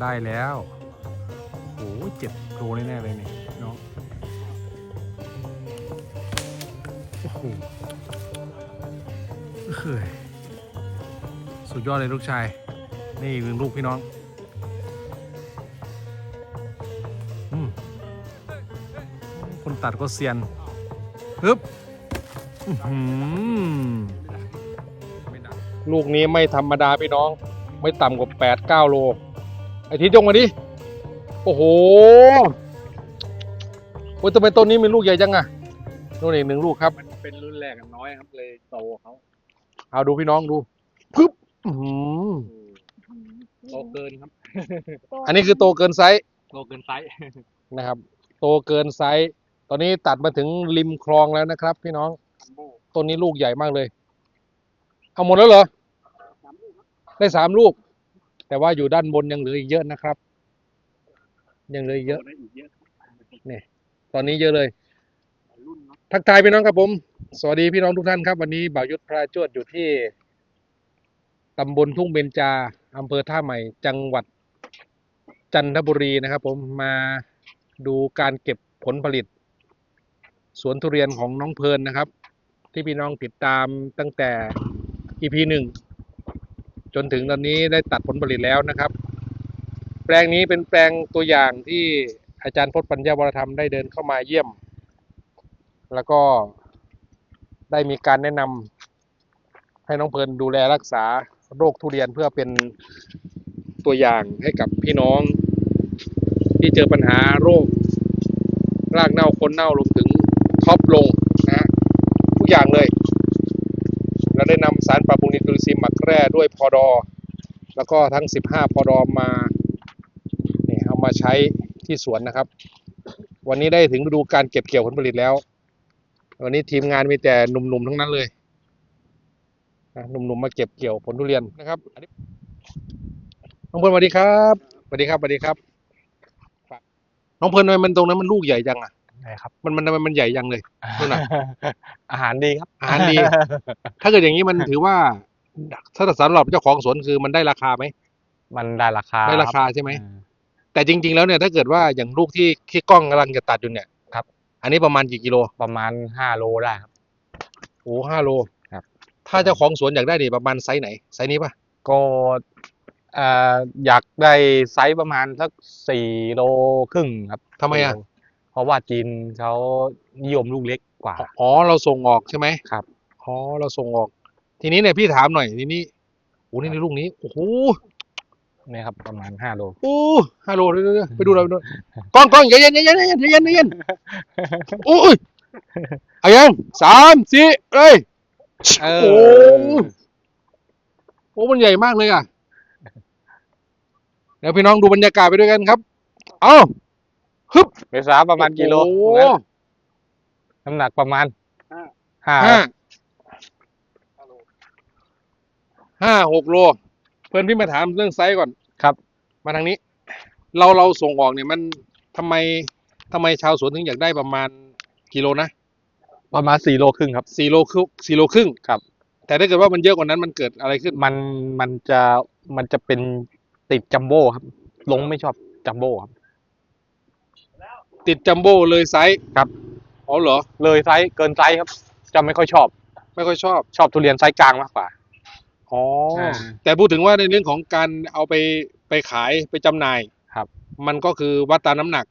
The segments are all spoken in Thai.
ได้แล้วโอ้โหเจ็ดโลแน่เลยนี่พี่น้องโอ้โหเฮ้ยสุดยอดเลยลูกชาย นี่อีกหนึ่งลูกพี่น้องอคนตัดก็เซียนฮึบลูกนี้ไม่ธรรมดาพี่น้อง ไม่ต่ำกว่าแปดเก้าโล ทีจงมาดิ โอ้โหโอ้ยทำไมต้นนี้มีลูกใหญ่จังอะนู่นอีกหนึ่งลูกครับ มันเป็นรุ่นแรกอะน้อยครับเลยโตเขาเอาดูพี่น้องดูปึ๊บอื้อหือโตเกินครับ อันนี้คือโตเกินไซส์โตเกินไซส์นะครับ โตเกินไซส์ ตอนนี้ตัดมาถึงริมคลองแล้วนะครับ พี่น้องต้นนี้ลูกใหญ่มากเลย เอาหมดแล้วเหรอ ได้สามลูก แต่ว่าอยู่ด้านบนยังเหลืออีกเยอะนะครับ ยังเหลืออีกเยอะได้อีกเยอะตอนนี้เยอะเลยรุ่นเนาะทักทายพี่น้องครับผม สวัสดีพี่น้องทุกท่านครับ วันนี้บ่าวยุทธพระจวดอยู่ที่ตำบลทุ่งเบญจาอำเภอท่าใหม่ จังหวัดจันทบุรีนะครับ ผมมาดูการเก็บผลผลิต สวนทุเรียนของน้องเพลินนะครับ ที่พี่น้องติดตามตั้งแต่ EP หนึ่ง จนถึงตอนนี้ได้ตัดผลผลิตแล้วนะครับ แปลงนี้เป็นแปลงตัวอย่างที่อาจารย์พจน์ปัญญาวรธรรมได้เดินเข้ามาเยี่ยม แล้วก็ได้มีการแนะนำให้น้องเพลินดูแลรักษาโรคทุเรียนเพื่อเป็นตัวอย่างให้กับพี่น้อง ที่เจอปัญหาโรครากเน่าคนเน่ารวมถึงท็อปลงนะทุกอย่างเลย เราได้นำสารปรับปรุงดินจุลินทรีย์หมัก แร่ด้วยพอดอ แล้วก็ทั้ง 15พอดอมาเนี่ยเอามาใช้ที่สวนนะครับ วันนี้ได้ถึงฤดูการเก็บเกี่ยวผลผลิตแล้ว วันนี้ทีมงานมีแต่หนุ่มๆทั้งนั้นเลยนะหนุ่มๆมาเก็บเกี่ยวผลทุเรียนนะครับอันนี้น้องเพลินสวัสดีครับสวัสดีครับสวัสดีครับน้องเพลินทำไมมันตรงนั้นมันลูกใหญ่จังอะใช่ครับมันมันทำไมมันใหญ่จังเลยนู่นน่ะอาหารดีครับ อาหารดี ถ้าเกิดอย่างนี้มันถือว่า ถ้าสำหรับเจ้าของสวนคือมันได้ราคาไหมมันได้ราคาได้ราคาใช่ไหมอืมแต่จริง ๆ แล้วเนี่ยถ้าเกิดว่าอย่างลูกที่ที่กล้องกำลังจะตัดอยู่เนี่ยครับ อันนี้ประมาณกี่กิโลประมาณห้าโลได้ครับโอ้ห้าโลครับ ถ้าเจ้าของสวนอยากได้นี่ประมาณไซส์ไหนไซส์นี้ป่ะก็เอ่ออยากได้ไซส์ประมาณสักสี่โลครึ่งครับทำไมอะสี่โลเพราะว่าจีนเขานิยมลูกเล็กกว่า อ๋อเราส่งออกใช่ไหมครับ อ๋อเราส่งออก ทีนี้เนี่ยพี่ถามหน่อยทีนี้โอ้นี่ในลูกนี้โอ้โหเนี่ยครับประมาณห้าโลโอ้ห้าโลเดี๋ยวๆๆไปดูเราไปดูกล้องกล้องใจเย็นใจเย็นใจเย็นใจเย็นใจเย็นโอ้ยเอายังสามสี่เอ้ยเอโอ้อโอ้มันใหญ่มากเลยอะเดี๋ยวพี่น้องดูบรรยากาศไปด้วยกันครับ เอ้าฮึบเมษาประมาณกิโลโอ้โหน้ำหนักประมาณห้า ห้าห้าหกโล เพื่อนพี่มาถามเรื่องไซส์ก่อนครับ มาทางนี้ เราเราส่งออกเนี่ยมันทำไมทำไมชาวสวนถึงอยากได้ประมาณกิโลนะประมาณสี่โลครึ่งครับ สี่โลครึ่งสี่โลครึ่งครับ แต่ถ้าเกิดว่ามันเยอะกว่านั้นมันเกิดอะไรขึ้น มันมันจะมันจะเป็นติดจัมโบ้ครับลงไม่ชอบจัมโบ้ครับ ติดจัมโบ้เลยไซส์ครับ อ๋อเหรอ เลยไซส์เกินไซส์ครับ จะไม่ค่อยชอบ ไม่ค่อยชอบ ชอบทุเรียนไซส์กลางมากกว่า อ๋ออาาแต่พูดถึงว่าในเรื่องของการเอาไปไปขายไปจำหน่ายครับ มันก็คือวัดตามน้ำหนัก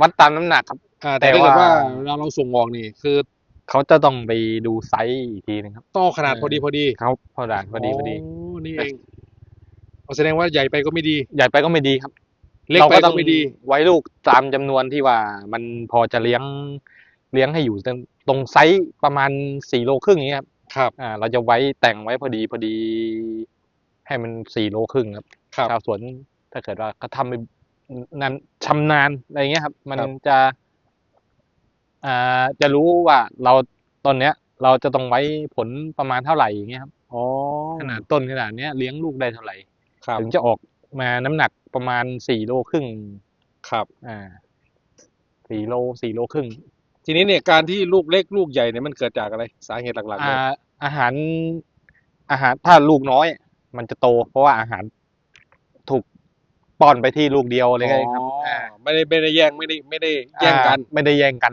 วัดตามน้ำหนักครับ อ่าแต่แต่ถ้าเกิดว่า ว่าเราเราส่งออกนี่ คือเขาจะต้องไปดูไซส์อีกทีนึงครับต้องเอาขนาดเออพอดีพอดีเขาพอด่านพอดีพอดี นี่เองเอาแสดงว่าใหญ่ไปก็ไม่ดี ใหญ่ไปก็ไม่ดีครับเล็กราไปก็ก็ต้องไม่ดี ไว้ลูกตามจำนวนที่ว่ามันพอจะเลี้ยงเลี้ยงให้อยู่ตรงตรงไซส์ประมาณสี่โลครึ่งอย่างเงี้ยครับ ครับ อ่า เราจะไว้แต่งไว้พอดีพอดี ให้มันสี่โลครึ่งครับครับ ชาวสวนถ้าเกิดว่าเขาทำไปนั้นชำนาญอะไรเงี้ยครับ มันครับ จะ อ่าจะรู้ว่าเราตอนเนี้ย เราจะต้องไว้ผลประมาณเท่าไหร่อย่างเงี้ยครับอ๋อขนาดต้นขนาดเนี้ยเลี้ยงลูกได้เท่าไหร่ ครับถึงจะออกมาน้ำหนักประมาณสี่โลครึ่ง ครับ อ่าสี่โลสี่โลครึ่ง ทีนี้เนี่ยการที่ลูกเล็กลูกใหญ่เนี่ยมันเกิดจากอะไรสาเหตุหลักๆเลอ่าย อาหารอาหารถ้าลูกน้อย มันจะโต เพราะว่าอาหารถูกป้อนไปที่ลูกเดียวเลยครับอ๋ออ่าไม่ได้ไม่ได้แย่งไม่ได้ไม่ได้แย่งกันอ่าไม่ได้แย่งกัน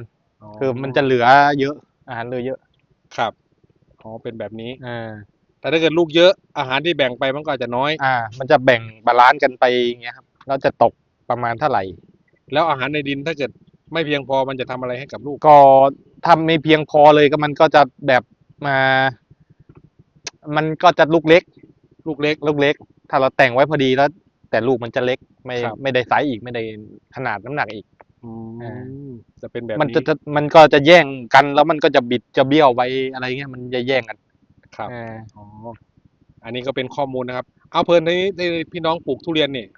คือมันจะเหลือเยอะ อาหารเหลือเยอะ ครับอ๋อเป็นแบบนี้อ่าแต่ถ้าเกิดลูกเยอะอาหารที่แบ่งไปมันก็อาจจะน้อย อ่า มันจะแบ่งบาลานซ์กันไปอย่างเงี้ยครับแล้วจะตกประมาณเท่าไหร่ แล้วอาหารในดินถ้าเกิดไม่เพียงพอมันจะทำอะไรให้กับลูก ก็ถ้าไม่เพียงพอเลยก็มันก็จะแบบ มา มันก็จะลูกเล็ก ลูกเล็ก ลูกเล็ก ถ้าเราแต่งไว้พอดีแล้ว แต่ลูกมันจะเล็ก ไม่ครับ ไม่ได้ไซส์อีกไม่ได้ขนาดน้ำหนักอีก อืมอ่าจะเป็นแบบมันนี้จะจะมันก็จะแย่งกันแล้วมันก็จะบิดจะเบี้ยวไปอะไรเงี้ยมันจะแย่งกันครับอ่าอ๋อ อันนี้ก็เป็นข้อมูลนะครับ เอาเพลินในในพี่น้องปลูกทุเรียนเนี่ย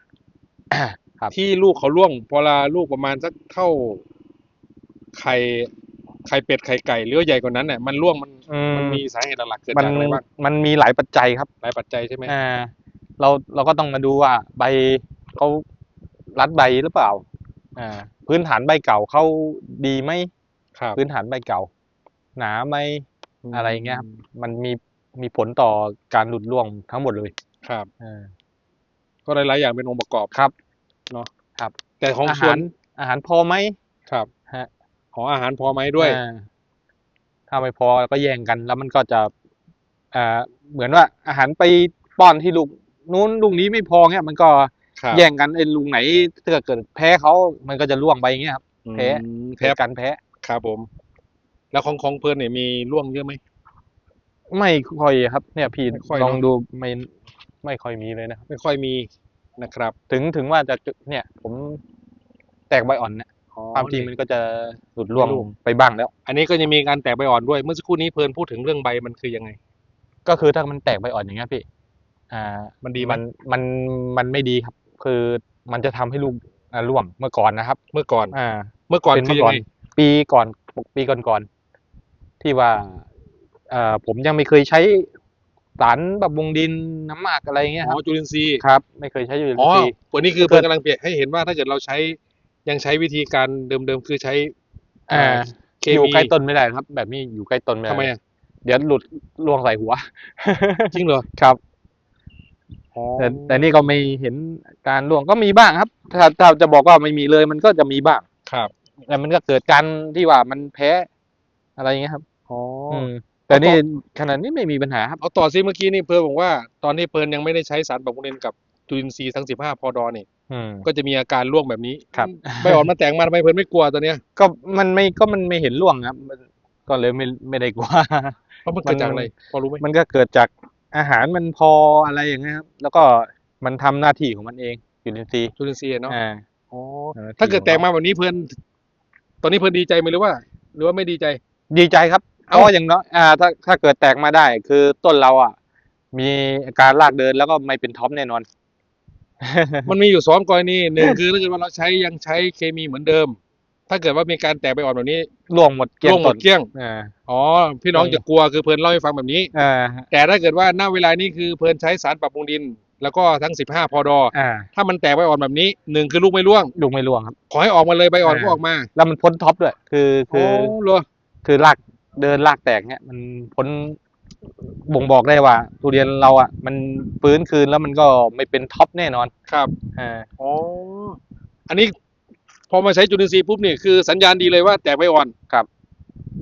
ครับที่ลูกเขาร่วงพอละลูกประมาณสักเท่าไข่ ไข่เป็ดไข่ไก่หรือว่าใหญ่กว่านั้นเนี่ยมันร่วงมันอืมันมีสาเหตุหลักๆเกิดมันจากอะไรบ้างมันมีหลายปัจจัยครับหลายปัจจัยใช่ไหมอ่าเราเราก็ต้องมาดูว่าใบเขารัดใบหรือเปล่า อ่า พื้นฐานใบเก่าเขาดีไหมครับพื้นฐานใบเก่า หนาไหม อะไรเงี้ยครับมันมีมีผลต่อการหลุดร่วงทั้งหมดเลยครับ อ่า ก็หลายๆอย่างเป็นองค์ประกอบครับเนาะครับ แต่ของอาส่วหานรอาหารพอไหมครับ ฮะ ขออาหารพอไหมด้วยอ่าถ้าไม่พอก็แย่งกัน แล้วมันก็จะอ่าเหมือนว่า อาหารไปป้อนที่ลูกนู้นลูกนี้ไม่พอเงี้ย มันก็ครับแย่งกันไอ้ลุงไหนถ้าเกิดแพ้เขามันก็จะล่วงไปอย่างเงี้ยครับแพ้อืมแพ้แพ้กันแพ้ครับผม แล้วของของเพลินเนี่ยมีร่วงเยอะไหมไม่ค่อยครับ เนี่ยพี่ไม่ค่อยลองเนอะดูไม่ไม่ค่อยมีเลยนะครับไม่ค่อยมีนะครับ ถึงถึงว่าจะเนี่ย ผมแตกใบอ่อนเนี่ยอ๋อ ความจริงนี่มันก็จะหลุดร่วงไม่ร่วงไปบ้างแล้ว อันนี้ก็จะมีการแตกใบอ่อนด้วย เมื่อสักครู่นี้เพลินพูดถึงเรื่องใบมันคือยังไง ก็คือถ้ามันแตกใบอ่อนอย่างเงี้ยพี่อ่ามันดีไหมมันมันมันไม่ดีครับ คือมันจะทำให้ลูกอ่าร่วงเมื่อก่อนนะครับ เมื่อก่อน อ่า เมื่อก่อนเป็นคือเมื่อยังก่อนไงปีก่อนปีก่อนๆที่ว่าเอ่อผมยังไม่เคยใช้สารบำรุงดินน้ำหมักอะไรเงี้ยอ๋คอรับจุลินทรีย์ครับ ไม่เคยใช้อยู่อ๋อปีวันนี้คือถ้าเพลิเกินดกำลังเปรียบให้เห็นว่าถ้าเกิดเราใช้ ยังใช้วิธีการเดิมๆคือใช้อ่าเคอยู่มีใกล้ต้นไม่ได้ครับ แบบนี้อยู่ใกล้ต้นไม่ได้ทำไมอะเดี๋ยวหลุดล่วงใส่หัว จริงเหรอครับอ๋อแต่แต่นี่ก็ไม่เห็นการล่วงก็มีบ้างครับ ถ้าถ้าจะบอกว่าไม่มีเลยมันก็จะมีบ้างครับแต่มันก็เกิดการที่ว่ามันแพ้อะไรอย่างเงี้ยครับอ๋อออืมแต่นี่ขนาดนี้ไม่มีปัญหาครับเอาต่อซิเมื่อกี้นี่เพลินบอกว่าตอนที่เพลินยังไม่ได้ใช้สารบำรุงดินกับ จุลินทรีย์ทั้ง15พอดอนี่อืมก็จะมีอาการร่วงแบบนี้ครับใบอ่อนมันแตกมาทำไมเพลินไม่กลัวตอนเนี้ยก็มันไม่ก็มันไม่เห็นร่วงครับมันก็เลยไม่ไม่ได้กลัวเพราะมันเกิดจากอะไรพอรู้ไหมมันก็เกิดจากอาหารมันพออะไรอย่างเงี้ยครับ แล้วก็มันทำหน้าที่ของมันเองจุลินทรีย์จุลินทรีย์เนาะอ่าอ๋อหน้ที่ถ้าเกิดแตกของมาแบบนี้เพลินตอนนี้เพลินดีใจไหมหรือว่า หรือว่าไม่ดีใจเรดีใจครับเพเอ้าราะว่าอย่างน้อยอ่า ถ้าถ้าเกิดแตกมาได้ คือต้นเราอะ มีการลากเดินแล้วก็ไม่เป็นท็อปแน่นอน มันมีอยู่สองกรณีหนึ่งคือถ้าเกิดว่าเราใช้ยังใช้เคมีเหมือนเดิม ถ้าเกิดว่ามีการแตกใบอ่อนแบบนี้ร่วงหมดเกลี้ยร่วงงหมต้ดนเกลี้ยงอ่าอ๋อพี่น้องใช่จะกลัวคือเพลินเล่าให้ฟังแบบนี้ อ่าแต่ถ้าเกิดว่าณเวลานี้คือเพลินใช้สารปรับปรุงดิน แล้วก็ทั้ง 15พอดออ่าถ้ามันแตกใบอ่อนแบบนี้หนึ่งคือลูกไม่ร่วง ลูกไม่ร่วงครับ ขอให้ออกมาเลยใบอ่อนอ่าก็ออกมาแล้วมันพ้นท็อปด้วย คือคือโอ้เหรอคือลากเดินลากแตกเนี่ยมันพ้น บ่งบอกได้ว่า ทุเรียนเราอะ มันฟื้นคืนแล้วมันก็ไม่เป็นท็อปแน่นอนครับอ่าอ๋ออันนี้พอมาใช้จุลินทรีย์ปุ๊บนี่คือสัญญาณดีเลยว่าแตกใบอ่อนครับ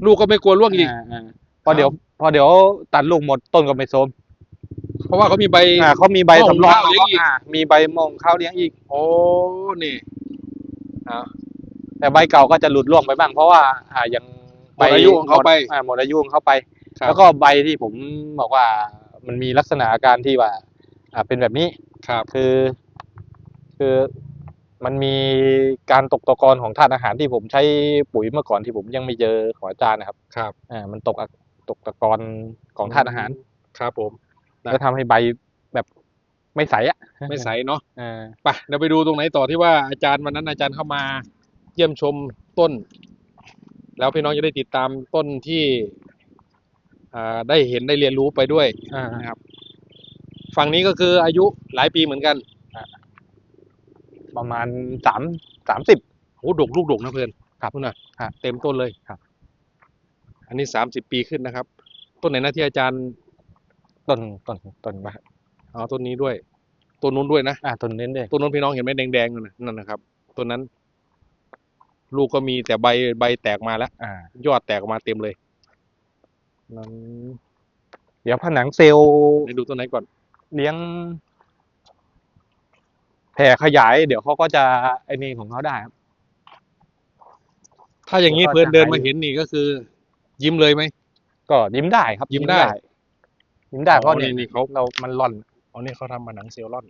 ลูกก็ไม่กลัวร่วงอีกอ่าอ่าพอเดี๋ยว พอเดี๋ยวตัดลูกหมดต้นก็ไม่โทรมเพราะว่าเขามีใบ อ่าเขามีใบหม้อสำรองหุงข้าวเลี้ยงอีก อ่ามีใบหมองข้าวเลี้ยงอีก โอ้นี่อ่าแต่ใบเก่าก็จะหลุดร่วงไปบ้างเพราะว่า อ่ายังหมดอายุของเขาไปหมดอ่าหมดอายุของเขาไป ครับ แล้วก็ใบที่ผมบอกว่ามันมีลักษณะอาการที่ว่า อ่าเป็นแบบนี้ครับ คือ คือมันมีการตกตะกอนของธาตุอาหารที่ผมใช้ปุ๋ยเมื่อก่อนที่ผมยังไม่เจอของอาจารย์นะครับครับอ่ามันตกอะตกตะกอนของธาตุอาหารครับผม นะ แล้วทำให้ใบแบบไม่ใสอะไม่ใสเนาะอ่าไปเดี๋ยวไปดูตรงไหนต่อที่ว่าอาจารย์วันนั้นอาจารย์เข้ามาเยี่ยมชมต้น แล้วพี่น้องจะได้ติดตามต้นที่อ่า ได้เห็นได้เรียนรู้ไปด้วยอ่านะครับ ฝั่งนี้ก็คืออายุหลายปีเหมือนกัน ประมาณสามสามสิบโอ้ดกลูกดกนะเพื่อนครับนู่นน่ะครับเต็มต้นเลยครับ อันนี้สามสิบปีขึ้นนะครับ ต้นไหนนะที่อาจารย์ต้นต้นต้นมาอ๋อต้นนี้ด้วยตัวนู้นด้วยนะอ่าต้นเน้นเด็กตัวนู้นพี่น้องเห็นไหมแดงๆนั่นน่ะนั่นนะครับตัวนั้น ลูกก็มีแต่ใบใบแตกมาแล้วอ่ายอดแตกออกมาเต็มเลย นั้นเดี๋ยวผนังเซลล์ไปดูตัวไหนก่อน เลี้ยง แผ่ขยาย เดี๋ยวเขาก็จะไอ้นี่ของเขาได้ครับ ถ้าอย่างนี้แล้วก็เพื่อนเดินจะหายมาเห็นนี่ก็คือ ยิ้มเลยไหม ก็ยิ้มได้ครับ ยิ้มได้ ยิ้มได้เพราะอ๋อเนี่ยนี่เขาเรา มันร่อนอ๋อนี่เขาทำมาหนังเซลลอน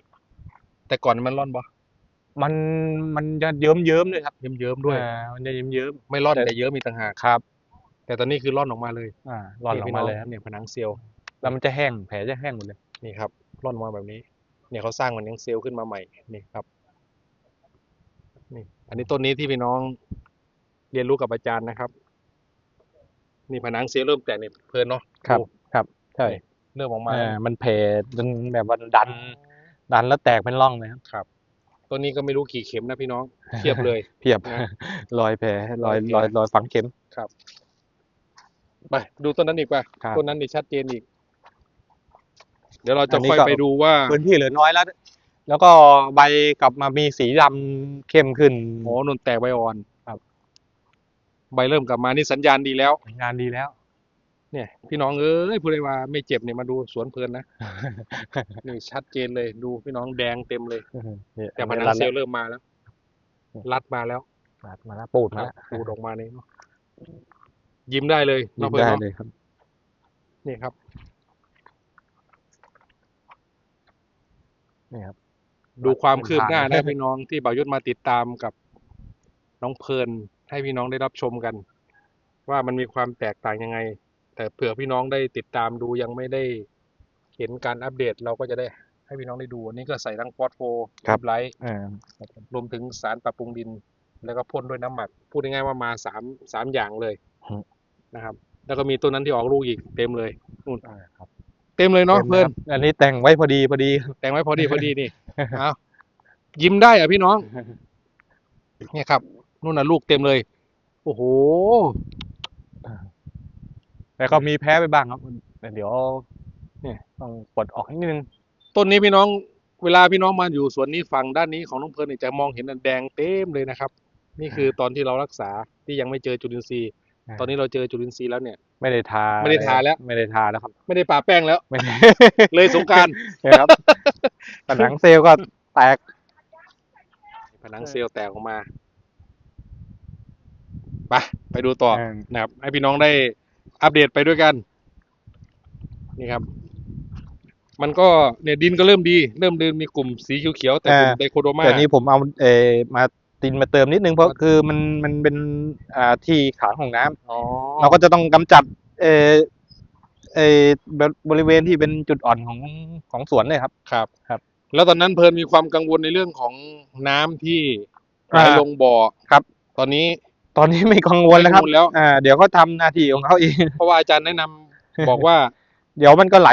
แต่ก่อนมันร่อนปะมันมันจะเยิ้มเยิ้มๆด้วยครับ เยิ้มๆด้วยอ่ามันจะเยิ้มเยิ้มไม่ร่อนแต่แต่เยิ้มมีต่างหากๆครับ แต่ตอนนี้คือร่อนออกมาเลยอ่าร่อนออกมาเลยครับเนี่ยผนังเซลล์แล้วมันจะแห้งแผลจะแห้งหมดเลยนี่ครับร่อนออกมาแบบนี้ เนี่ยเขาสร้างมันยังเซลล์ขึ้นมาใหม่นี่ครับนี่อันนี้ต้นนี้ที่พี่น้องเรียนรู้กับอาจารย์นะครับ นี่ผนังเซลล์เริ่มแตกเนี่ยเพลินเนาะครับดูครับใช่เริ่มออกมาอ่ามันแผลจนแบบว่าดัน ดันแล้วแตกเป็นร่องเลยครับครับต้นนี้ก็ไม่รู้กี่เข็มนะพี่น้องเทียบเลยเพียบนะรอยแผลรอยรอยแผลรอยรอยฝังเข็ม ไปดูต้นนั้นอีกป่ะครับ ต้นนั้นนี่ชัดเจนอีก เดี๋ยวเราจะอันนี้ค่อยก็ไปดูว่าพื้นที่เหลือน้อยแล้ว แล้วก็ใบกลับมามีสีดำเข้มขึ้นโอ้นนแตกใบอ่อนครับ ใบเริ่มกลับมานี่สัญญาณดีแล้ว งานดีแล้ว เนี่ย พี่น้องเอ้ยพูดเลยว่าไม่เจ็บเนี่ยมาดูสวนเพลินนะ นี่ชัดเจนเลยดูพี่น้องแดงเต็มเลย แต่ผนังเซลล์เริ่มมาแล้ว รัดมาแล้วรัดมาแล้วปูดคมารับแล้ว ปูดออกมานี่เนาะ ยิ้มได้เลยยิ้เนาะมเพื่อนได้เนาะเลยครับ นี่ครับนี่ครับ ดูความคืบหน้าผ่นะพี่น้องที่บ่าวยศมาติดตามกับน้องเพลินให้พี่น้องได้รับชมกัน ว่ามันมีความแตกต่างยังไง แต่เผื่อพี่น้องได้ติดตามดูยังไม่ได้เห็นการอัปเดตเราก็จะได้ให้พี่น้องได้ดูอันนี้ก็ใส่ทั้งฟอสโฟครับไลท์อ่ารวมถึงสารปรับปรุงดิน แล้วก็พ่นด้วยน้ำหมัก พูดง่ายๆว่ามาสามสามอย่างเลย นะครับ แล้วก็มีต้นนั้นที่ออกลูกอีกเต็มเลยนู่นอ่าครับเต็มเลยเนาะเพื่อนอันนี้แต่งไว้พอดีพอดี แต่งไว้พอดีพอดีนี่เอายิ้มได้อะพี่น้องเนี่ยครับนู่นน่ะลูกเต็มเลย โอ้โหแต่ก็มีแพ้ไปบ้างครับแต่เดี๋ยวเนี่ยต้องปลดออกนิดนึงต้นนี้พี่น้องเวลาพี่น้องมาอยู่สวนนี้ฝั่งด้านนี้ของน้องเพลิร์นเนี่ยจะมองเห็นอันแดงเต็มเลยนะครับ นี่คือตอนที่เรารักษาที่ยังไม่เจอจุลินทรีย์อ่า ตอนนี้เราเจอจุลินทรีย์แล้วเนี่ย ไม่ได้ทาไม่ได้ทาแล้ว ไม่ได้ทาแล้วครับ ไม่ได้ปาแป้งแล้วไม่ได้เลยสงกรารนะครับผนังเซลล์ก็แตก ผนังเซลล์แตกออกมาไปไปดูต่ออ่านะครับ ให้พี่น้องได้อัปเดตไปด้วยกัน นี่ครับ มันก็เนี่ยดินก็เริ่มดี เริ่มเดินมีกลุ่มสีเขียวๆแต่กลุ่มอ่าไดโคโดมาแต่นี้ผมเอาเออมา ตินมาเติมนิดนึงเพราะคือมันมันเป็นอ่าที่ขางของน้ำอ๋อเราก็จะต้องกำจัดเออเออบริเวณที่เป็นจุดอ่อนของของสวนเลยครับ ครับครับ แล้วตอนนั้นเพลินมีความกังวลในเรื่องของน้ำที่ไหลอ่าลงบ่อครับ ตอนนี้ ตอนนี้ไม่กังวลแล้วครับไม่กังวลแล้ว อ่าเดี๋ยวเขาทำหน้าที่ของเขาเอง เพราะว่าอาจารย์แนะนำบอกว่า เดี๋ยวมันก็ไหล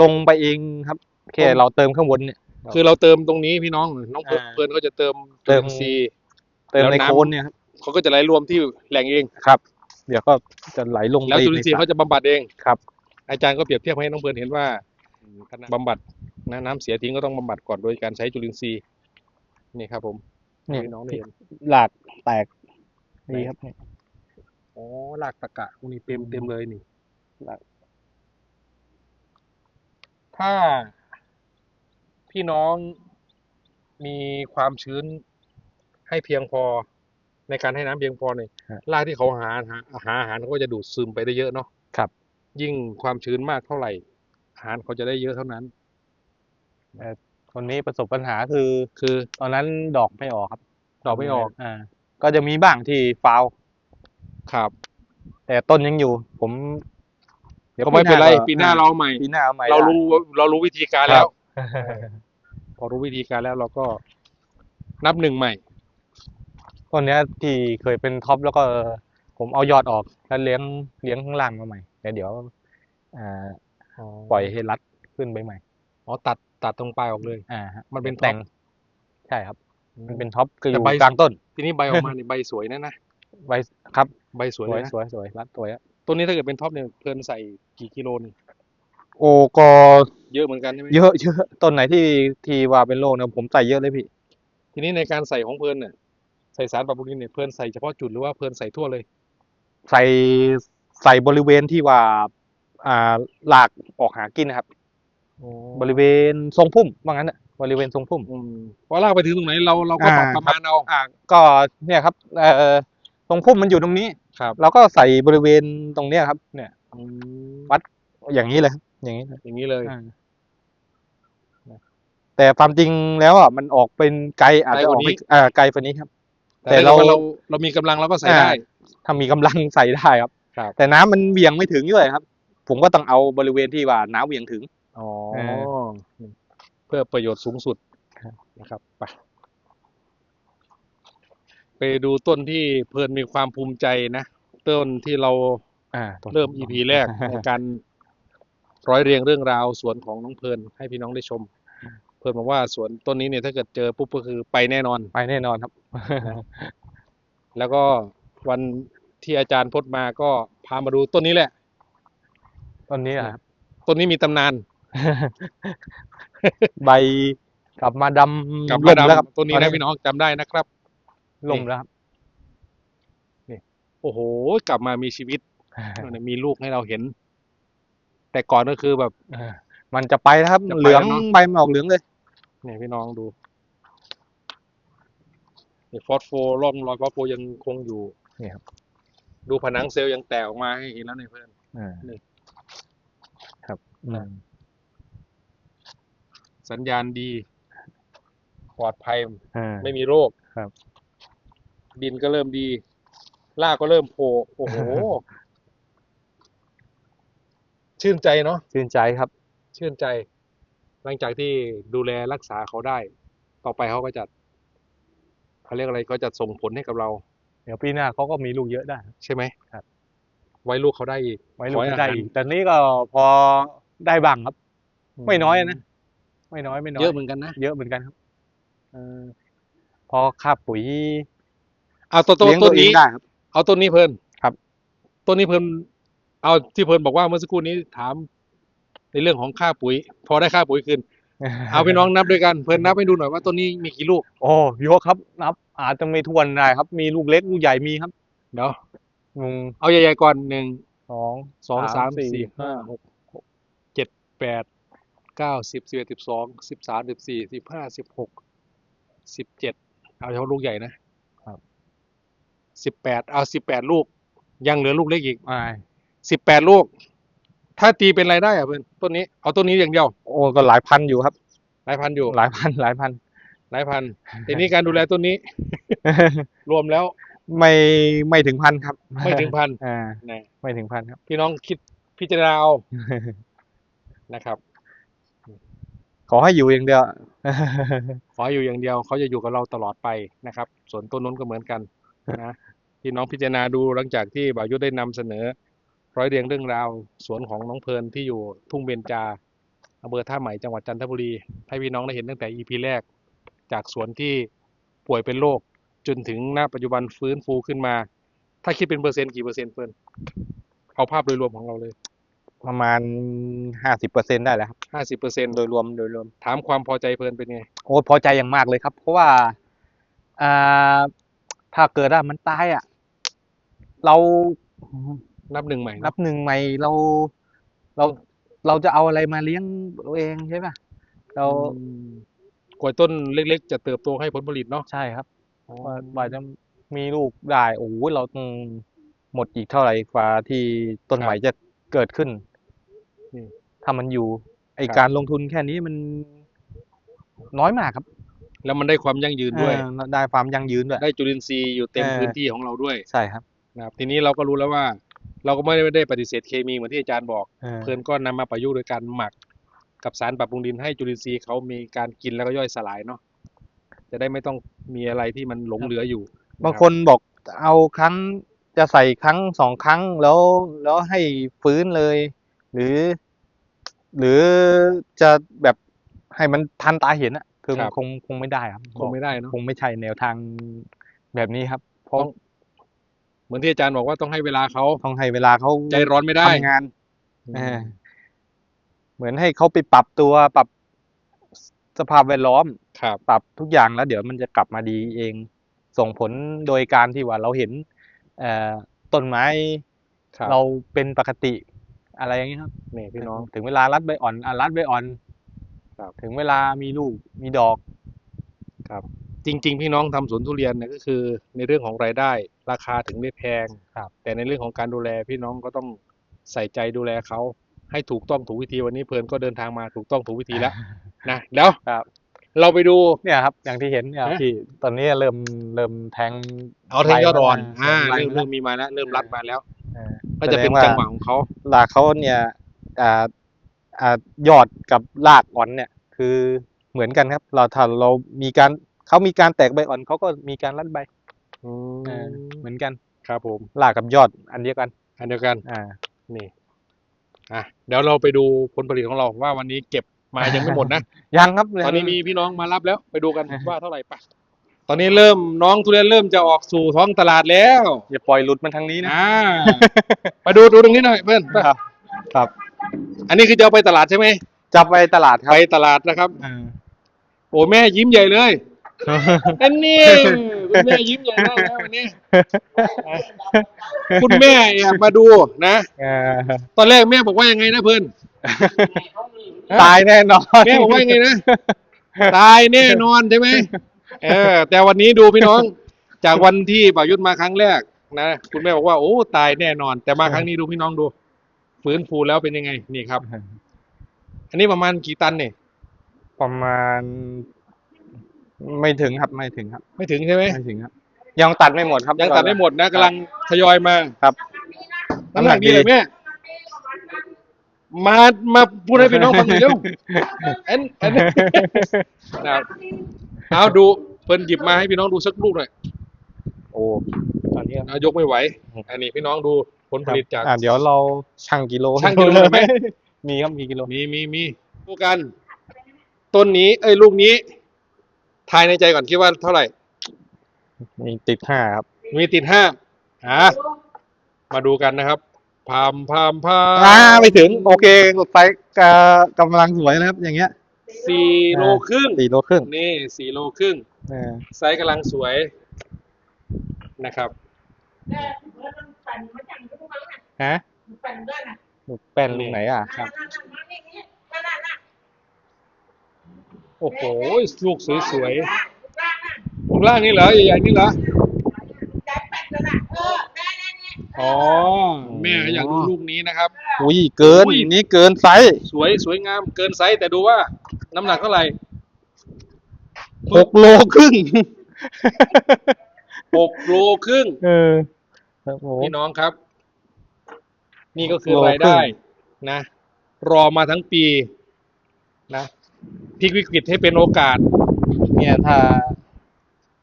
ลงไปเองครับแค่ผมเราเติมข้างบนเนี่ย คือเราเติมตรงนี้พี่น้องน้องเพลินอ่าเพลินก็จะเติมเติมจุลินทรีย์เติมแล้วในน้ำโคนเนี่ยครับเขาก็จะไหลรวมที่แหล่งเองครับ เดี๋ยวก็จะไหลลงแล้วไปจุลินทรีย์ในสเขาจะบำบัดเองครับ อาจารย์ก็เปรียบเทียบให้น้องเพลินเห็นว่าบำบัดนะน้ำเสียทิ้งก็ต้องบำบัดก่อนโดยการใช้จุลินทรีย์นี่ครับ ผมเนี่ยให้น้องได้เห็นหลากแตกนี่ครับอ๋อรากตะกะพวกนี้เต็มเต็มเลยนี่รากถ้า พี่น้องมีความชื้นให้เพียงพอในการให้น้ำเพียงพอเนี่ยฮะ รากที่เขาหาหาหาอาหารเขาก็จะดูดซึมไปได้เยอะเนาะครับยิ่งความชื้นมากเท่าไหร่ อาหารเขาจะได้เยอะเท่านั้น คนนี้ประสบปัญหาคือ คือ ตอนนั้นดอกไม่ออกครับดอกไม่ออก อ่า ก็จะมีบ้างที่ฟาวครับแต่ต้นยังอยู่ ผมดี๋ยวก็ไม่เป็นไรก็ปีหน้าเราเอาใหม่ ปีหน้าเอาใหม่เราได้ รู้เรารู้วิธีการครัแล้ว บ พอรู้วิธีการแล้วเราก็นับหนึ่งใหม่ต้นเนี้ยที่เคยเป็นท็อปแล้วก็ผมเอายอดออกแล้วเลี้ยงเลี้ยงข้างล่างมาใหม่แต่เดี๋ยวอ่าปล่อยให้รัดขึ้นไปใหม่อ๋อตัดตัดตรงปลายออกเลยอ่าฮะมันเป็นแต่งท็อปใช่ครับ มันเป็นท็อปก็อแต่ยู่ใบกลางต้น ทีนี้ใบออกมาเนี่ยใบสวยนะนะใบครับ ใบสสวยวยเลยนะสวยสวยรัดสวยอะตัวนี้ถ้าเกิดเป็นท็อปเนี่ยเพลินใส่กี่กิโลนี่ โอ้ก็เยอะเหมือนกันใช่ไหมเยอะเยอะต้นไหนที่ที่ว่าเป็นโรคเนี่ยผมใส่เยอะเลยพี่ ทีนี้ในการใส่ของเพลินเนี่ยใส่สารปรับปรุงดินเนี่ยเพลินใส่เฉพาะจุดหรือว่าเพลินใส่ทั่วเลย ใส่ใส่บริเวณที่ว่า อ่าหลากออกหากินนะครับ บริเวณทรงพุ่มว่างั้นน่ะบริเวณทรงพุ่ม อืมพอลากไปถึงตรงไหนเราเราก็ปรับอ่า ประมาณเอา อ่าก็เนี่ยครับเอ่อตรงพุ่มมันอยู่ตรงนี้ครับ เราก็ใส่บริเวณตรงเนี้ยครับ เนี่ยอืมวัดอย่างนี้เลยครับ อย่างนี้เลยอย่างนี้เลยอ่าแต่ความจริงแล้วอะมันออกเป็นไกลอาจจะออกไปอ่าไกลกว่านี้ครับ แต่แต่เราเราเราเรามีกำลังเราก็ใส่ได้อ่าถ้ามีกำลังใส่ได้ครับครับแต่น้ำมันเหวี่ยงไม่ถึงด้วยครับ ผมก็ต้องเอาบริเวณที่ว่าน้ำเหวี่ยงถึงอ๋อเอเพื่อประโยชน์สูงสุดครับนะครับไปไปดูต้นที่เพลินมีความภูมิใจนะต้นที่เราอ่าเริ่ม EP แรกในการ ร้อยเรียงเรื่องราวสวนของน้องเพลินให้พี่น้องได้ชม เพลินบอกว่าสวนต้นนี้เนี่ยถ้าเกิดเจอปุ๊บก็คือไปแน่นอน ไปแน่นอนครับ แล้วก็วันที่อาจารย์พจน์มาก็พามาดูต้นนี้แหละ ต้นนี้อะครับ ต้นนี้มีตำนาน ใบกลับมาดำกลับมาล่แล้วครับดำต้นนี้นะพี่น้องจำได้นะครับล่มแล้วครับโอ้โห กลับมามีชีวิตมีลูกให้เราเห็น แต่ก่อนก็คือแบบเออมันจะไปนะครับ จะไปเหลืองแล้วเนอะใบมันออกเหลืองเลยเนี่ยพี่น้องดูเนี่ยฟอสโฟร่องรอยฟอสโฟยังคงอยู่นี่ครับ ดูผนังเซลล์ยังแตกออกมาให้เห็นแล้วเนี่ยเพื่อน อ่านี่ ครับอืมสัญญาณดี ปลอดภัย อ่า ไม่มีโรคครับ ดินก็เริ่มดีรากก็เริ่มโผล่โอ้โห ชื่นใจเนาะชื่นใจครับ ชื่นใจ หลังจากที่ดูแลรักษาเขาได้ ต่อไปเขาก็จะเขาเรียกอะไรเขาจะส่งผลให้กับเรา เดี๋ยวปีหน้าเขาก็มีลูกเยอะได้ ใช่ไหมครับ ไว้ลูกเขาได้อีกไว้ลูกขอให้ได้อาหารอีกแต่นี้ก็พอได้บ้างครับ ไม่น้อยนะไม่น้อยไม่น้อยเยอะเหมือนกันนะเยอะเหมือนกันครับเออพอค่าปุ๋ยเอาตัวตัวเลี้ยงต้ตัวนเองนี้ได้ครับเอาต้นนี้เพิ่นครับต้นนี้เพิ่น เอาที่เพิ่นบอกว่าเมื่อสักครู่นี้ถาม ในเรื่องของค่าปุ๋ย พอได้ค่าปุ๋ยคืนเอาพี่น้องนับด้วยกัน เพิ่นนับให้ดูหน่อยว่าต้นนี้มีกี่ลูกโอ้เยอะครับ นับ อาจจะไม่ทวนได้ครับ มีลูกเล็กลูกใหญ่มีครับเดี๋ยวหนึ่งเอาใหญ่ๆก่อนหนึ่งสองสองสาสามมสี่สี่ห้าหกหกเจ็ดแปดเก้าสิบสิบเอ็ดสิบสองสิบสามสิบสี่สิบห้าสิบหกสิบเจ็ดเอาเฉพาะลูกใหญ่นะครับสิบแปดเอาสิบแปดลูก ยังเหลือลูกเล็กอีกอ่า สิบแปดลูก ถ้าตีเป็นรายได้อะเพื่อนต้นนี้เอาต้นนี้อย่างเดียว โอ้ก็หลายพันอยู่ครับ หลายพันอยู่ หลายพัน หลายพัน หลายพันทีนี้การดูแลต้นนี้ รวมแล้วไม่ไม่ถึงพันครับ ไม่ถึงพันอ่านะไม่ถึงพันครับ พี่น้องคิดพิจารณาเอานะครับ ขอให้อยู่อย่างเดียว ขออยู่อย่างเดียว เขาจะอยู่กับเราตลอดไปนะครับ ส่วนต้นนู้นก็เหมือนกันนะพี่น้องพิจารณาดูหลังจากที่บ่าวยุทธได้นำเสนอ ร้อยเรียงเรื่องราวสวนของน้องเพลินที่อยู่ทุ่งเบญจาอำเภอท่าใหม่จังหวัดจันทบุรี ให้พี่น้องได้เห็นตั้งแต่ EP แรก จากสวนที่ป่วยเป็นโรคจนถึงณปัจจุบันฟื้นฟูขึ้นมา ถ้าคิดเป็นเปอร์เซ็นต์กี่เปอร์เซ็นต์เฟิร์นเอาภาพโดยรวมของเราเลย ประมาณห้าสิบเปอร์เซ็นได้แล้วครับห้าสิบเปอร์เซ็นต์โดยรวมโดยรวม ถามความพอใจเพลินเป็นไง โอ้พอใจอย่างมากเลยครับ เพราะว่าอ่าถ้าเกิดว่ามันตายอะ เรา นับหนึ่งใหม่นัเนาะบหนึ่งใหม่เราเราเราจะเอาอะไรมาเลี้ยงตัวเองใช่ปะเราอืมกว่าต้นเล็ก ๆ จะเติบโตให้ผลผลิตเนาะใช่ครับว่าว่าจะมีลูกได้โอ้โหเราต้องหมดอีกเท่าไหร่กว่าที่ต้นใหม่จะเกิดขึ้นอืมถ้ามันอยู่ ไอครับการลงทุนแค่นี้มันน้อยมากครับ แล้วมันได้ความยั่งยืนด้วยเออได้ความยั่งยืนด้วยได้จุลินทรีย์อยู่เต็มเออพื้นที่ของเราด้วยใช่ครับนะครับทีนี้เราก็รู้แล้วว่า เราก็ไม่ได้ปฏิเสธเคมีเหมือนที่อาจารย์บอกเออเพลินก็นำมาประยุกต์โดยการหมักกับสารปรับปรุงดินให้จุลินทรีย์เขามีการกินแล้วก็ย่อยสลายเนาะจะได้ไม่ต้องมีอะไรที่มันหลงเหลืออยู่ บางคนบอกเอาครั้งจะใส่ครั้งสองครั้งแล้วแล้วให้ฟื้นเลย หรือ หรือจะแบบให้มันทันตาเห็นอะคือมันคงคงไม่ได้ครับ คงไม่ได้เนาะคงไม่ใช่แนวทางแบบนี้ครับ เพราะต้อง เหมือนที่อาจารย์บอกว่าต้องให้เวลาเขาต้องให้เวลาเขาใจร้อนไม่ได้ทำงานเออเหมือนให้เขาไปปรับตัวปรับสภาพแวดล้อมครับปรับทุกอย่างแล้ว เดี๋ยวมันจะกลับมาดีเอง ส่งผลโดยการที่ว่าเราเห็นเอ่อต้นไม้ครับเราเป็นปกติอะไรอย่างนี้ยครับนี่พี่น้องถึงเวลารัดใบอ่อนอะรัดใบอ่อนครับถึงเวลามีลูกมีดอกครับ จริง ๆ พี่น้องทำสวนทุเรียนเนี่ยก็คือในเรื่องของรายได้ ราคาถึงไม่แพงครับแต่ในเรื่องของการดูแลพี่น้องก็ต้องใส่ใจดูแลเขาให้ถูกต้องถูกวิธีวันนี้เพลินก็เดินทางมาถูกต้องถูกวิธีแล้วนะเดี๋ยวครับ เราไปดูเนี่ยครับ อย่างที่เห็นเนี่ยฮะที่ตอนนี้เริ่มเริ่มแทงเอาแทงยอดอ่อนใบอ่าใบเริ่มมาเริ่มมีมาแล้ว เริ่มรัดมาแล้วเออก็จะเป็นแสดงว่าจังหวะของเขารากเขาเนี่ยอ่าอ่ายอดกับรากอ่อนเนี่ย คือเหมือนกันครับ เราถ้าเรามีการเขามีการแตกใบอ่อนเขาก็มีการรัดใบ อืเออมเหมือนกันครับผมรากกับยอดอันเดียวกัน อันเดียวกัน อ่า นี่ อะ เดี๋ยวเราไปดูผลผลิตของเราว่าวันนี้เก็บมายังไม่หมดนะ ยังครับตอนนี้มีพี่น้องมารับแล้ว ไปดูกันว่าเท่าไหร่ปะตอนนี้เริ่มน้องทุเรียนเริ่มจะออกสู่ท้องตลาดแล้ว อย่าปล่อยหลุดมันทางนี้นะอ่าไปดูดูตรงนี้หน่อยเพื่อนไปครับ ครับ อันนี้คือจะเอาไปตลาดใช่ไหมจับไปตลาดครับ ไปตลาดนะครับอ่าโอ้แม่ยิ้มใหญ่เลย อันนี้คุณแม่ยิ้มใหญ่มากนะวันนี้อะคุณแม่แอบมาดูนะเออตอนแรกแม่บอกว่ายังไงนะเพื่อนตายแน่นอน แม่บอกว่ายังไงนะตายแน่นอนใช่ไหมเออ แต่วันนี้ดูพี่น้อง จากวันที่ป่ายุทธมาครั้งแรกนะคุณแม่บอกว่าโอ้ตายแน่นอน แต่มาครั้งนี้ดูพี่น้องดูฟื้นฟูแล้วเป็นยังไง นี่ครับ อันนี้ประมาณกี่ตันเนี่ยประมาณ ไม่ถึงครับไม่ถึงครับไม่ถึงใช่ไหมไม่ถึงครับ ยังตัดไม่หมดครับยังตัดไม่หมดนะกำลังทยอยมาครับน้ำหนักดีเลยแม่มามาพูดให้พี่น้องฟังหน่อยเร็วเอ็นเอ็นนะครับเอาดูเพิ่นหยิบมาให้พี่น้องดูสักลูกหน่อยโอ้ตอนนี้เอายกไม่ไหว อันนี้พี่น้องดูผลผลิตจากอ่าเดี๋ยวเราชั่งกิโลชั่งกิโลได้ไหมมีครับมีกิโลมีมีมีดูกัน ต้นนี้ เอ้ยลูกนี้ ทายในใจก่อนคิดว่าเท่าไหร่ มีติดห้าครับ มีติดห้าอะมาดูกันนะครับ พามพามพามอ่าไม่ถึง โอเคกดไฟกกำลังสวยนะครับ อย่างเงี้ยสี่โลครึ่งสี่โลครึ่งนี่สี่โลครึ่งเออไซส์กำลังสวยนะครับ ฮะลูกแป้นลูกไหนอะครับ โอ้โหลูกสวยๆลูกล่างนี่เหรอใหญ่ๆนี่เหรออ๋อแม่อยากดูลูกนี้นะครับอุ้ยเกินอุ้ยนี่เกินไซส์สวยสวยงามเกินไซส์แต่ดูว่า น้ำหนักเท่าไหร่หกโลครึ่งหกโลครึ่งเออโอ้โหพี่น้องครับ นี่ก็คือโลครึ่งรายได้ นะ รอมาทั้งปี นะ พลิกวิกฤตให้เป็นโอกาส เนี่ยถ้า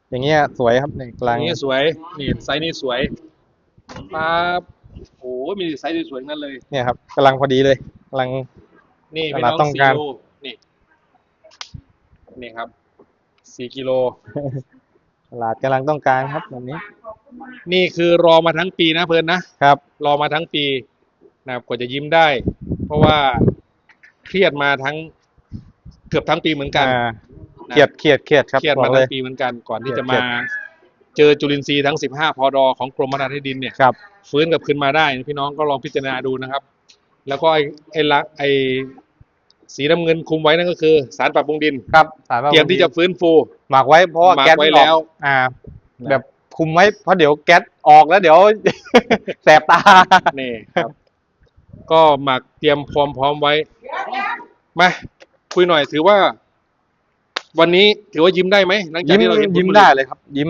อย่างเงี้ยสวยครับในกอลางย่างนี้สวย นี่ไซส์นี้สวยปั๊บโอ้โหมีไซส์สวยๆนั่นเลย เนี่ยครับกำลังพอดีเลยกำลัง นี่ตพี่ลาดน้องต้องสี่การโลนี่ นี่ครับสี่กิโลตลาดกำลังต้องการครับแบบนี้ นี่คือรอมาทั้งปีนะเพื่อนนะครับ รอมาทั้งปีนะครับกว่าจะยิ้มได้ เพราะว่าเครียดมาทั้ง เกือบทั้งปีเหมือนกันอ่าเครียดเครียดเครียดครับเครียดบมาอกเลทั้ย งปีเหมือนกันก่อนที่เครีจะยดมาเจอจุลินทรีย์ทั้ง 15 พอดอของกรมพัฒนาที่ดินเนี่ย ครับ ฟื้นกลับคืนมาได้พี่น้องก็ลองพิจารณาดูนะครับ แล้วก็ไอ้ไอ้ละไอ้สีน้ำเงินคุมไว้นั่นก็คือ สารปรับปรุงดิน ครับสารว่าเตรียมที่จะฟื้นฟู หมักไว้เพราะว่าหมักแก๊สไว้มันออกแล้วอ่า แบบคุมไว้เพราะเดี๋ยวแก๊สออกแล้วเดี๋ยว แสบตา นี่ครับ ก็หมักเตรียมพร้อมพร้อมไว้มา คุยหน่อย ถือว่า วันนี้ถือว่ายิ้มได้ไหมหลังจากยิ้มที่เราเห็นผลยิ้มผลิตได้เลยครับ ยิ้ม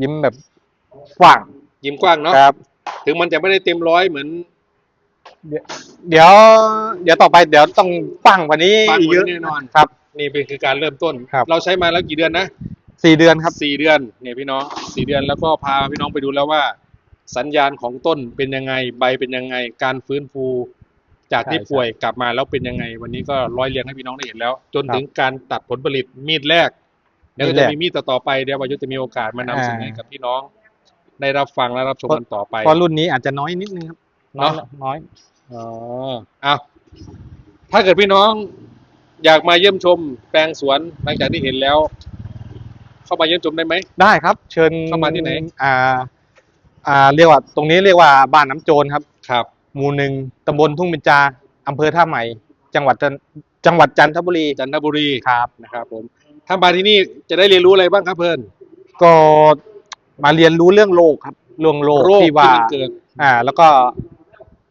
ยิ้มแบบกว้างยิ้มกว้างเนาะครับ ถึงมันจะไม่ได้เต็มร้อยเหมือน เดี๋ยว เดี๋ยวต่อไปเดี๋ยวต้องฟังกว่านี้ปานอีกผเยลอะแน่นอน ครับ นี่เป็นคือการเริ่มต้น ครับ เราใช้มาแล้วกี่เดือนนะ สี่เดือนครับ สี่เดือนเนี่ยพี่น้องสี่เดือนแล้วก็พาพี่น้องไปดูแล้วว่า สัญญาณของต้นเป็นยังไงใบเป็นยังไง การฟื้นฟู จากที่ใช่ป่วยกลับมาแล้วเป็นยังไง วันนี้ก็ร้อยเรียงให้พี่น้องได้เห็นแล้ว จนครับถึงการตัดผลผลิตมีดแรกเดี๋ยวก็มีดแรจะกมีมีดต่อๆไปเดี๋ยววายุจะมีโอกาสมานำอ่าเสนอให้กับพี่น้อง ได้รับฟังและรับชมกันต่อไปเพราะรุ่นนี้อาจจะน้อยนิดนึงครับน้อยเนอะน้อยอ๋อเอาถ้าเกิดพี่น้องอยากมาเยี่ยมชมแปลงสวนหลังจากที่เห็นแล้ว เข้ามาเยี่ยมชมได้ไหมได้ครับ เชิญเข้ามาที่ไหน อ่า อ่า เรียกว่า ตรงนี้เรียกว่าบ้านน้ำโจรครับครับ หมู่หนึ่งตำบลทุ่งเบญจาอำเภอท่าใหม่ จังหวัดจันจังหวัดจันทบุรีจันทบุรีครับ นะครับผมถ้ามาที่นี่จะได้เรียนรู้อะไรบ้างครับเพื่อนก็มาเรียนรู้เรื่องโรคครับเรื่องโรคโรคที่ที่ว่ามันเกิด อ่า แล้วก็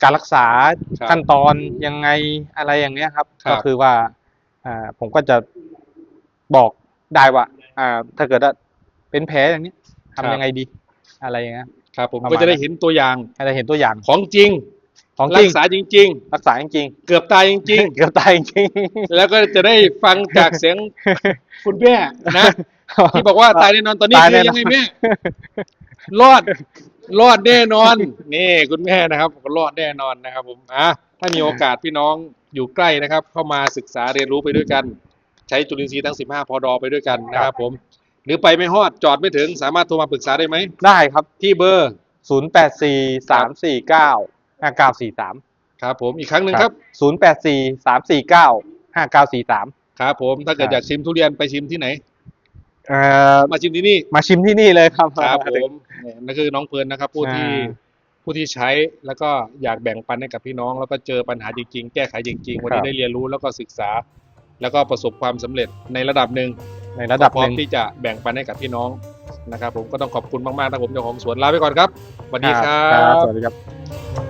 การรักษาครับขั้นตอนยังไงอะไรอย่างเนี้ยครับ ครับ ก็คือว่าอ่าผมก็จะบอกได้ว่า อ่า ถ้าเกิดว่าเป็นแผลอย่างนี้ทำยังไงดี อะไรอย่างเงี้ย ครับผมประมาณ ก็จะได้เห็นตัวอย่าง ให้ได้เห็นตัวอย่าง ของจริง ของจรัริกงษาจริง รักษาจริงๆเกือบตายจๆริง เกือบตายจริงๆ แล้วก็จะได้ฟังจากเสียงคุณแม่นะ ที่บอกว่าตายแน่นอนตอนนี้ตายคืแน่อนอน ยังไงแม่รอด รอดแน่นอน นี่คุณแม่นะครับรอดแน่นอนนะครับ ผมอะถ้ามีโอกาสพี่น้องอยู่ใกล้นะครับ เข้ามาศึกษาเรียนรู้ไปด้วยกัน ใช้จุลินทรีย์ทั้ง 15 พอดอไปด้วยกันนะครับ ผม หรือไปไม่ฮอดจอดไม่ถึงสามารถโทรมาปรึกษาได้ไหม ได้ครับ ที่เบอร์ศูนย์แปดสี่สามสี่เก้า ห้าเก้าสี่สามครับผมอีกครั้งหนึ่งครับศูนย์แปดสี่สามสี่เก้าห้าเก้าสี่สามครับผมถ้าเกิดครับอยากชิมทุเรียนไปชิมที่ไหนเอ่อมาชิมที่นี่มาชิมที่นี่เลยครับครับผมเนี่ยนั่นคือน้องเพลินนะครับ ผู้ที่อ่าผู้ที่ใช้แล้วก็อยากแบ่งปันให้กับพี่น้อง แล้วก็เจอปัญหาจริงๆ แก้ไขจริง ๆ วันนี้ครับได้เรียนรู้แล้วก็ศึกษา แล้วก็ประสบความสำเร็จในระดับหนึ่งในระดับพร้หอมนึ่งที่จะแบ่งปันให้กับพี่น้องนะครับ ผมก็ต้องขอบคุณมากๆนะผมเจ้าของสวนลาไปก่อนครับสวัสดีครัครับบสวัสดีครับ